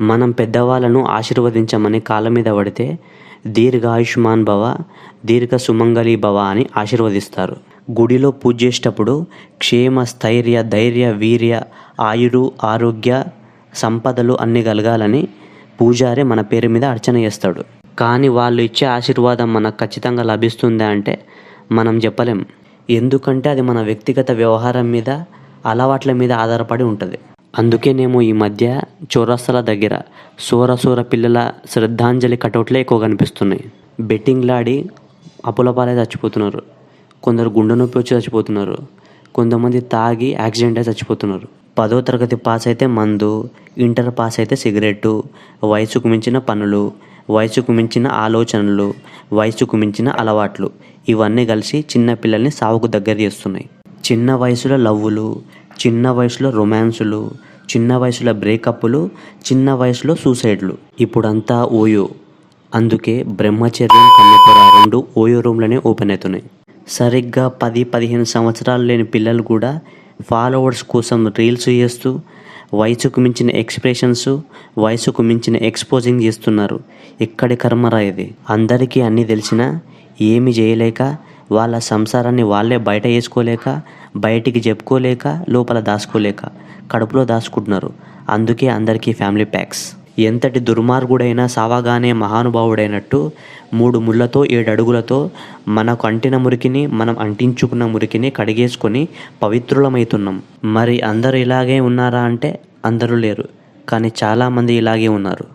మనం పెద్దవాళ్ళను ఆశీర్వదించమని కాళ్ళ మీద పడితే దీర్ఘాయుష్మాన్ భవ దీర్ఘ సుమంగళి భవ అని ఆశీర్వదిస్తారు. గుడిలో పూజ చేసేటప్పుడు క్షేమ స్థైర్య ధైర్య వీర్య ఆయురు ఆరోగ్య సంపదలు అన్ని కలగాలని పూజారి మన పేరు మీద అర్చన చేస్తాడు. కానీ వాళ్ళు ఇచ్చే ఆశీర్వాదం మనకు ఖచ్చితంగా లభిస్తుందా అంటే మనం చెప్పలేం. ఎందుకంటే అది మన వ్యక్తిగత వ్యవహారం మీద అలవాట్ల మీద ఆధారపడి ఉంటుంది. అందుకేనేమో ఈ మధ్య చౌరస్తాల దగ్గర సూర సూర పిల్లల శ్రద్ధాంజలి కటౌట్లే ఎక్కువ కనిపిస్తున్నాయి. బెట్టింగ్లాడి అప్పులపాలై చచ్చిపోతున్నారు. కొందరు గుండె నొప్పి వచ్చి చచ్చిపోతున్నారు. కొంతమంది తాగి యాక్సిడెంట్ అయి చచ్చిపోతున్నారు. పదో తరగతి పాస్ అయితే మందు ఇంటర్ పాస్ అయితే సిగరెట్టు వయసుకు మించిన పనులు వయసుకు మించిన ఆలోచనలు వయసుకు మించిన అలవాట్లు ఇవన్నీ కలిసి చిన్న పిల్లల్ని సావుకు దగ్గర చేస్తున్నాయి. చిన్న వయసులో లవ్వులు చిన్న వయసులో రొమాన్సులు చిన్న వయసులో బ్రేకప్లు చిన్న వయసులో సూసైడ్లు. ఇప్పుడంతా ఓయో. అందుకే బ్రహ్మచర్యం కన్యపుర రెండు ఓయో రూమ్లోనే ఓపెన్ అవుతున్నాయి సరిగ్గా పది పదిహేను సంవత్సరాలు లేని పిల్లలు కూడా ఫాలోవర్స్ కోసం రీల్స్ చేస్తూ వయసుకు మించిన ఎక్స్ప్రెషన్స్ వయసుకు మించిన ఎక్స్పోజింగ్ చేస్తున్నారు. ఎక్కడి కర్మరా ఇది అందరికీ అన్నీ తెలిసినా ఏమి చేయలేక వాళ్ళ సంసారాన్ని వాళ్ళే బయట వేసుకోలేక బయటికి చెప్పుకోలేక లోపల దాచుకోలేక కడుపులో దాచుకుంటున్నారు. అందుకే అందరికీ ఫ్యామిలీ ప్యాక్స్. ఎంతటి దుర్మార్గుడైనా సావగానే మహానుభావుడైనట్టు మూడు ముళ్ళతో ఏడు అడుగులతో మనకు అంటిన మురికిని మనం అంటించుకున్న మురికిని కడిగేసుకొని పవిత్రులమవుతున్నాం మరి అందరూ ఇలాగే ఉన్నారా అంటే అందరూ లేరు కానీ చాలామంది ఇలాగే ఉన్నారు.